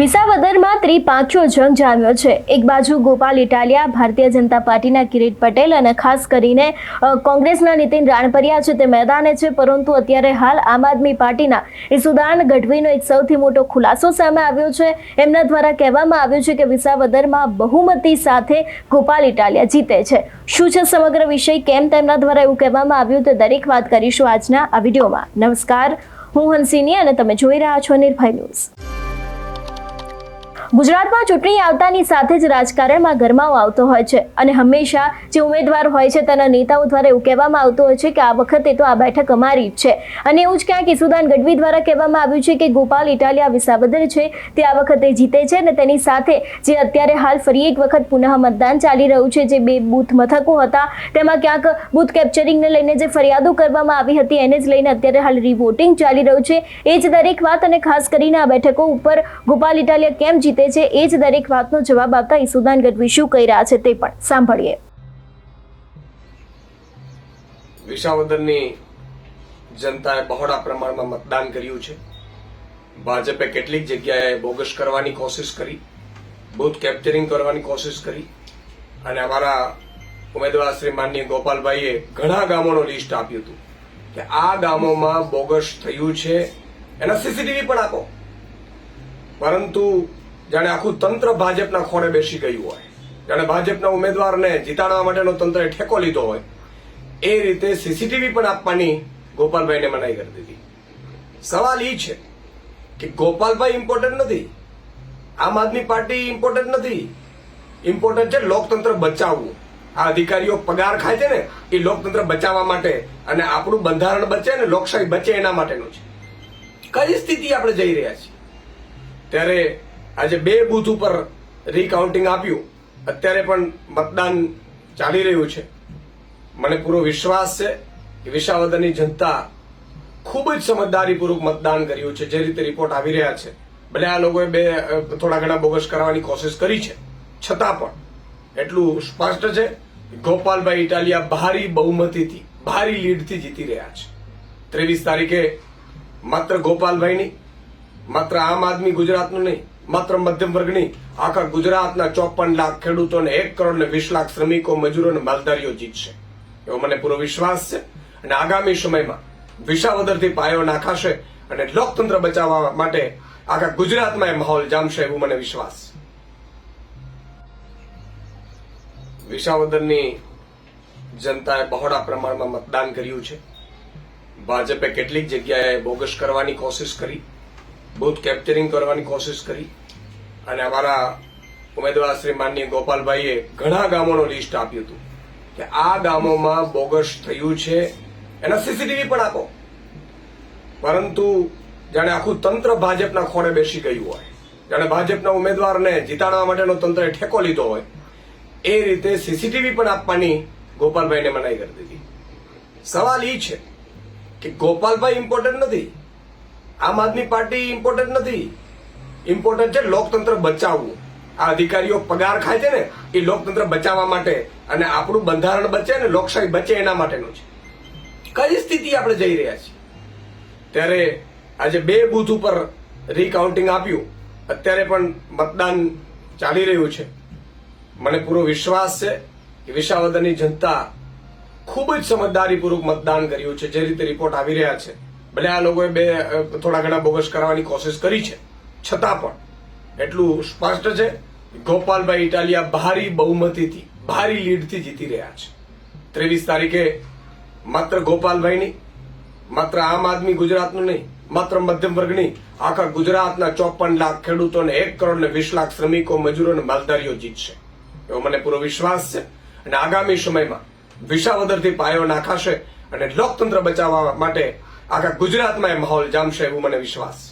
વિસાવદરમાં ત્રિપાંખ્યો જંગ જામ્યો છે. એક બાજુ ગોપાલ ઇટાલિયા, ભારતીય જનતા પાર્ટીના કિરીટ પટેલ અને ખાસ કરીને કોંગ્રેસના નીતિન રાણપરિયા છે તે મેદાને છે, પરંતુ અત્યારે હાલ આમ આદમી પાર્ટીના ઈસુદાન ગઢવીનો એક સૌથી મોટો ખુલાસો સામે આવ્યો છે. એમના દ્વારા કહેવામાં આવ્યું છે કે વિસાવદરમાં બહુમતી સાથે ગોપાલ ઇટાલિયા જીતે છે. શું છે સમગ્ર વિષય? કેમ તેમના દ્વારા એવું કહેવામાં આવ્યું? તે દરેક વાત કરીશું આજના આ વિડીયોમાં. નમસ્કાર. હું હંસિની અને તમે જોઈ રહ્યા છો નિર્ભય ન્યૂઝ. ગુજરાતમાં ચૂંટણી આવતાની સાથે જ રાજકારણમાં ગરમાવો આવતો હોય છે અને હંમેશા જે ઉમેદવાર હોય છે તેના નેતાઓ દ્વારા એવું કહેવામાં આવતું હોય છે કે આ વખતે તો આ બેઠક અમારી જ છે. અને એવું જ ક્યાંક ઈસુદાન ગઢવી દ્વારા કહેવામાં આવ્યું છે કે ગોપાલ ઇટાલિયા વિસાવદર છે, તે આ વખતે જીતે છે અને તેની સાથે જે અત્યારે હાલ ફરી એક વખત પુનઃ મતદાન ચાલી રહ્યું છે, જે બે બૂથ મથકો હતા, તેમાં ક્યાંક બૂથ કેપ્ચરિંગને લઈને જે ફરિયાદો કરવામાં આવી હતી, એને જ લઈને અત્યારે હાલ રિવોટિંગ ચાલી રહ્યું છે. એ જ દરેક વાત અને ખાસ કરીને આ બેઠકો ઉપર ગોપાલ ઇટાલિયા કેમ જીતે છે એ જ દરેક વાતનો જવાબ આપતા ઈસુદાન ગઢવી શું કહી રહ્યા છે તે પણ સાંભળીએ. વિસાવદરની જનતાએ બહોળા પ્રમાણમાં મતદાન કર્યું છે. ભાજપે કેટલીક જગ્યાએ બોગસ કરવાની કોશિશ કરી, બૂથ કેપ્ચરિંગ કરવાની કોશિશ કરી અને અમારા ઉમેદવાર શ્રી માનનીય ગોપાલભાઈએ ઘણા ગામોનું લિસ્ટ આપ્યું હતું કે આ ગામોમાં બોગસ થયું છે. એના સીસીટીવી પણ આપો. પરંતુ જાણે આખું તંત્ર ભાજપના ખોળે બેસી ગયું હોય. જાણે ભાજપના ઉમેદવારને જીતાડવા માટેનો તંત્રએ ઠેકો લીધો હોય. એ રીતે સીસીટીવી પણ આપવાની ગોપાલભાઈને મનાઈ કરી દીધી. સવાલ એ છે કે ગોપાલભાઈ ઇમ્પોર્ટન્ટ નથી. આમ આદમી પાર્ટી ઇમ્પોર્ટન્ટ નથી. ઇમ્પોર્ટન્ટ છે લોકતંત્ર બચાવવું. આ અધિકારીઓ પગાર ખાય છે ને, એ લોકતંત્ર બચાવવા માટે અને આપણું બંધારણ બચે ને લોકશાહી બચે એના માટેનું છે. કઈ સ્થિતિ આપણે જઈ રહ્યા છીએ? ત્યારે આજે બે બૂથ ઉપર રીકાઉન્ટિંગ આપ્યું. અત્યારે પણ મતદાન ચાલી રહ્યું છે. મને પૂરો વિશ્વાસ છે કે વિસાવદરની જનતા ખૂબ જ સમજદારીપૂર્વક મતદાન કર્યું છે, જે રીતે રિપોર્ટ આવી રહ્યા છે. ભલે આ લોકોએ બે થોડા ઘણા બોગસ કરવાની કોશિશ કરી છે. છતાં પણ એટલું સ્પષ્ટ છે ગોપાલભાઈ ઇટાલિયા ભારી બહુમતીથી, ભારી લીડથી જીતી રહ્યા છે. ત્રેવીસ તારીખે માત્ર ગોપાલભાઈની, માત્ર આમ આદમી ગુજરાતનું નહીં માત્ર મધ્યમ વર્ગની, આખા ગુજરાતના ચોપન લાખ ખેડૂતોને એક કરોડ ને વીસ લાખ શ્રમિકો, મજૂરો અને માલધારીઓ જીતશે. એવો મને પૂરો વિશ્વાસ છે અને આગામી સમયમાં વિસાવદરથી પાયો નાખાશે અને લોકતંત્ર બચાવવા માટે આખા ગુજરાતમાં એ માહોલ જામશે એવું મને વિશ્વાસ વિસાવદરની જનતાએ બહોળા પ્રમાણમાં મતદાન કર્યું છે. ભાજપે કેટલીક જગ્યાએ બોગસ કરવાની કોશિશ કરી. બૂથ કેપ્ચરિંગ કરવાની કોશિશ કરી અને અમારા ઉમેદવાર શ્રી માનનીય ગોપાલભાઈએ ઘણા ગામોનું લિસ્ટ આપ્યું હતું કે આ ગામોમાં બોગસ થયું છે. એના સીસીટીવી પણ આપો. પરંતુ જાણે આખું તંત્ર ભાજપના ખોળે બેસી ગયું હોય, જાણે ભાજપના ઉમેદવારને જીતાડવા માટેનો તંત્રએ ઠેકો લીધો હોય, એ રીતે સીસીટીવી પણ આપવાની ગોપાલભાઈને મનાઈ કરી દીધી. સવાલ એ છે કે ગોપાલભાઈ ઇમ્પોર્ટન્ટ નથી. આમ આદમી પાર્ટી ઇમ્પોર્ટન્ટ નથી. ઇમ્પોર્ટન્ટ છે લોકતંત્ર બચાવવું. આ અધિકારીઓ પગાર ખાય છે ને, એ લોકતંત્ર બચાવવા માટે અને આપણું બંધારણ બચે ને લોકશાહી બચે એના માટેનું છે. કઈ સ્થિતિ આપણે જઈ રહ્યા છીએ? ત્યારે આજે બે બૂથ ઉપર રીકાઉન્ટિંગ આપ્યું. અત્યારે પણ મતદાન ચાલી રહ્યું છે. મને પૂરો વિશ્વાસ છે કે વિસાવદરની જનતા ખૂબ જ સમજદારીપૂર્વક મતદાન કર્યું છે, જે રીતે રિપોર્ટ આવી રહ્યા છે. ભલે આ લોકોએ બે થોડા ઘણા બોગસ કરવાની કોશિશ કરી છે. છતાં પણ એટલું સ્પષ્ટ છે ગોપાલભાઈ ઇટાલિયા ભારી બહુમતીથી, ભારી લીડથી જીતી રહ્યા છે. ત્રેવીસ તારીખે માત્ર ગોપાલભાઈની માત્ર આમ આદમી ગુજરાતનું નહીં, માત્ર મધ્યમ વર્ગની આખા ગુજરાતના ચોપન લાખ ખેડૂતોને એક કરોડ ને વીસ લાખ શ્રમિકો, મજૂરો અને માલધારીઓ જીતશે. એવો મને પૂરો વિશ્વાસ છે અને આગામી સમયમાં વિસાવદરથી પાયો નાખાશે અને લોકતંત્ર બચાવવા માટે આખા ગુજરાતમાં એ માહોલ જામશે એવું મને વિશ્વાસ.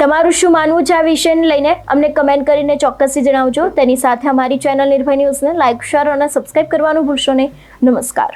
તમારું શું માનવું છે આ વિષયને લઈને? અમને કમેન્ટ કરીને ચોક્કસથી જણાવજો. તેની સાથે અમારી ચેનલ નિર્ભય ન્યૂઝને લાઇક શેર અને સબસ્ક્રાઇબ કરવાનું ભૂલશો નહીં. નમસ્કાર.